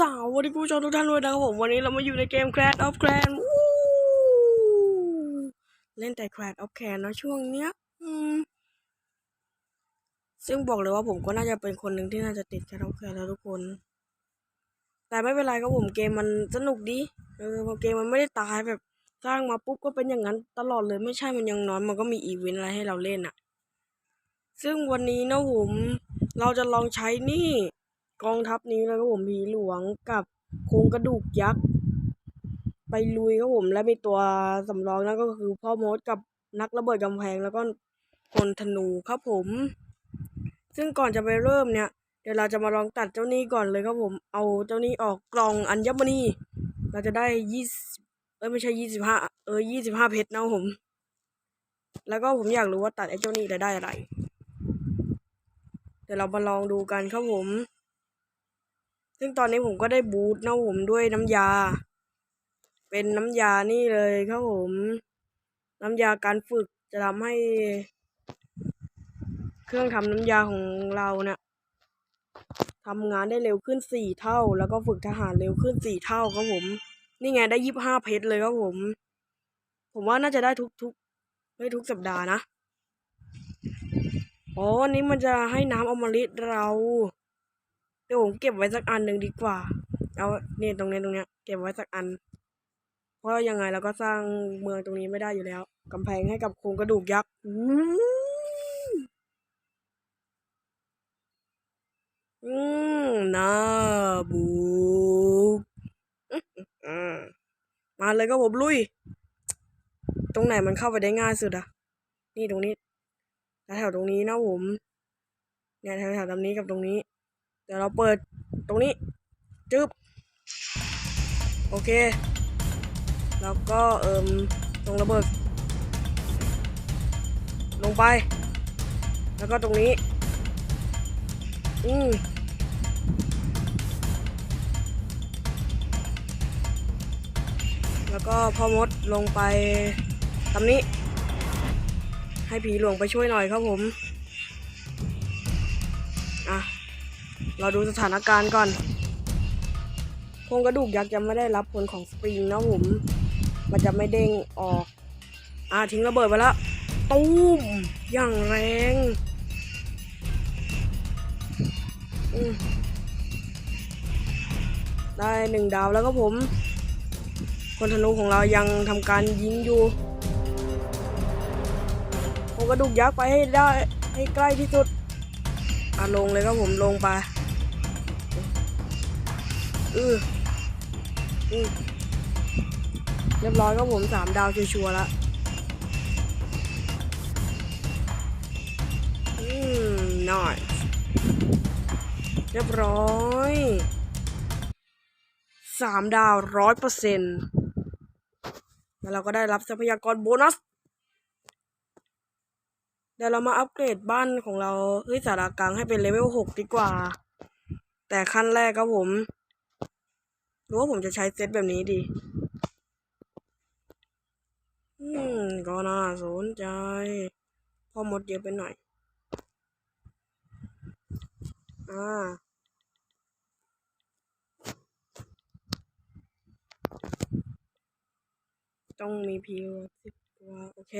สวัสดีคุณผู้ชมทุกท่านด้วยนะครับผมวันนี้เรามาอยู่ในเกม Clash of Clan เล่นแต่ Clash of Clan เนะช่วงเนี้ยซึ่งบอกเลยว่าผมก็น่าจะเป็นคนหนึ่งที่น่าจะติด Clash of Clan แล้วทุกคน แต่ไม่เป็นไรครับผมเกมมันสนุกดีเออเกมมันไม่ได้ตายแบบสร้างมาปุ๊บก็เป็นอย่างนั้นตลอดเลยไม่ใช่มันยังน้อยมันก็มีอีเวนต์อะไรให้เราเล่นอะซึ่งวันนี้นะผมเราจะลองใช้นี่ กองทัพนี้แล้วก็ผมผีหลวงกับโครงกระดูกยักษ์ไปลุยครับผม และมีตัวสำรองนั่นก็คือพ่อมดกับนักระเบิดกำแพงแล้วก็พลธนูครับผม ซึ่งก่อนจะไปเริ่มเนี่ย เดี๋ยวเราจะมาลองตัดเจ้านี้ก่อนเลยครับผม เอาเจ้านี้ออกกล่องอัญมณีเราจะได้ยี่สิบเอ้ยไม่ใช่ยี่สิบห้าเออยี่สิบห้าเพชรนะครับผม แล้วก็ผมอยากรู้ว่าตัดไอ้เจ้านี้จะได้อะไร เดี๋ยวเรามาลองดูกันครับผม ซึ่งตอนนี้ผมก็ได้บูทนะผมด้วยน้ำยา เป็นน้ำยานี่เลยครับผม น้ำยาการฝึกจะทำให้ เครื่องทำน้ำยาของเราเนี่ยทำงานได้เร็วขึ้นสี่เท่า แล้วก็ฝึกทหารเร็วขึ้นสี่เท่าครับผม นี่ไงได้ยี่บห้าเพชรเลยครับผม ผมว่าน่าจะได้ทุกทุกไม่ทุกสัปดาห์นะ อ๋อ นี้มันจะให้น้ำอมฤตเรา ดี๋ยวผมเก็บไว้สักอันหนึ่งดีกว่า เอาเนี่ยตรงนี้ตรงเนี้ยเก็บไว้สักอัน เพราะยังไงเราก็สร้างเมืองตรงนี้ไม่ได้อยู่แล้วกำแพงให้กับโครงกระดูกยักษ์อืมน่าบุกมาเลยก็ผมลุย ตรงไหนมันเข้าไปได้ง่ายสุดอะนี่ตรงนี้แถวตรงนี้นะผมเนี่ยแถวๆตรงนี้กับตรงนี้ เดี๋ยวเราเปิดตรงนี้จึ๊บโอเค แล้วก็เอิมตรงระเบิด ลงไป แล้วก็ตรงนี้ อืมแล้วก็พ่อมดลงไปตำนี้ ให้ผีหลวงไปช่วยหน่อยครับผม อะ เราดูสถานการณ์ก่อนโครงกระดูกยักษ์จะไม่ได้รับผลของสปริงนะผม มันจะไม่เด้งออก อ่าทิ้งระเบิดไปแล้วตูมอย่างแรงได้หนึ่งดาวแล้วก็ผม คนธนูของเรายังทำการยิงอยู่โครงกระดูกยักษ์ไปให้ได้ให้ใกล้ที่สุดอะลงเลยครับผมลงไป อืออือเรียบร้อยครับผมสามดาวชัวร์ล้วอืมน่อยเรียบร้อยสามดาวร้อยเปอร์เซ็นต์แล้วเราก็ได้รับทรัพยากรโบนัสเดี๋ยวเรามาอัปเกรดบ้านของเรา เฮ้ยสารากลางให้เป็นเลเวลหกดีกว่า แต่ขั้นแรกครับผม หรือว่าผมจะใช้เซตแบบนี้ดี อืม ก็น่าสนใจพ่อมดเยอะไปหน่อย อ่า ต้องมีพีสิบตัว โอเค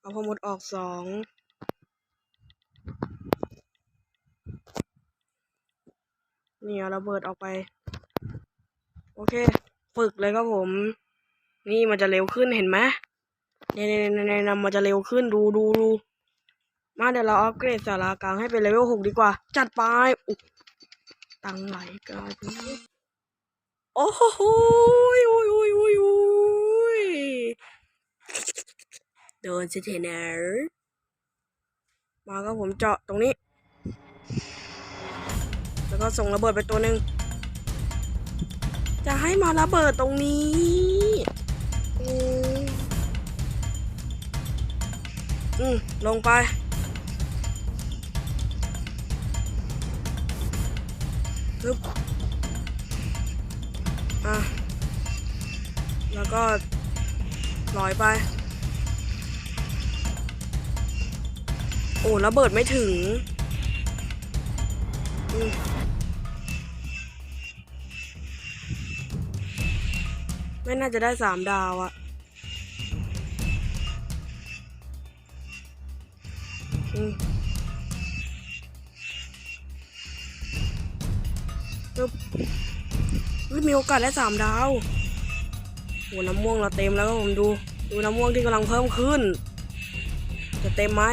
เอาพ่อมดออกสองนี่เอาระเบิดออกไป โอเค ฝึกเลยครับผม นี่มันจะเร็วขึ้นเห็นไหมเนี่ยเนี่ยเนี่ยมันจะเร็วขึ้นดูดูดูมาเดี๋ยวเราอัปเกรดสารากลางให้เป็นเลเวลหกดีกว่า จัดไปอุ๊ตังไหลกลายเป็นโอ้โหยโอ้ยโอ้ยโอ้ยโอ้ยโดนเทนเนอร์มาครับผมเจาะตรงนี้ แล้วก็ส่งระเบิดไปตัวหนึ่ง จะให้มาระเบิดตรงนี้อืมลงไป ปึ๊บ อะ แล้วก็ลอยไป โอ้ระเบิดไม่ถึง อืม ไม่น่าจะได้สามดาวอะอืมปึ๊บเฮ้ยมีโอกาสได้สามดาวโหน้ำม่วงเราเต็มแล้วครับผมดู ดูน้ำม่วงที่กำลังเพิ่มขึ้น จะเต็มไหม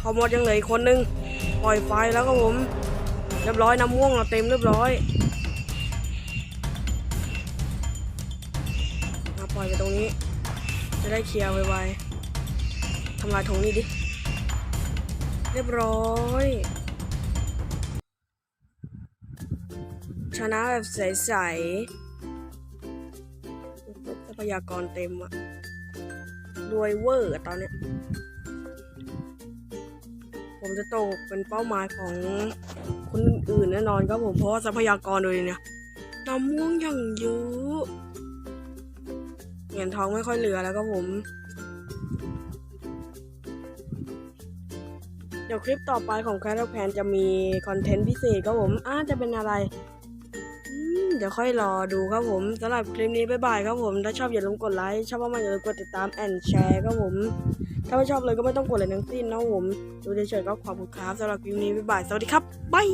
พอหมดยังเหลืออีกคนนึง ปล่อยไฟแล้วครับผม เรียบร้อยน้ำม่วงเราเต็มเรียบร้อย ล่อยไปตรงนี้ จะได้เคลียร์ไวๆทำลายธงนี้ดิ เรียบร้อย ชนะแบบใสๆทรัพยากรเต็มอะรวยเวอร์ตอนเนี้ยผมจะตกเป็นเป้าหมายของคนอื่นแน่นอนครับผมเพราะว่าทรัพยากรโดยเนี่ยน้ำม่วงอย่างเยอะ เหรียญทองไม่ค่อยเหลือแล้วครับผม เดี๋ยวคลิปต่อไปของ c a t a l Pan จะมีคอนเทนต์พิเศษครับผมอาจะเป็นอะไร เดี๋ยวค่อยรอดูครับผมสำหรับคลิปนี้บ๊ายบายครับผม ถ้าชอบอย่าลืมกดไลค์ ชอบมากๆอย่าลืมกดติดตามแอนแชร์ครับผม ถ้าไม่ชอบเลยก็ไม่ต้องกดอะไรทั้งสิ้นนะผม ดูเฉยๆก็ขอบคุณครับสำหรับคลิปนี้บ๊ายบาย สวัสดีครับบาย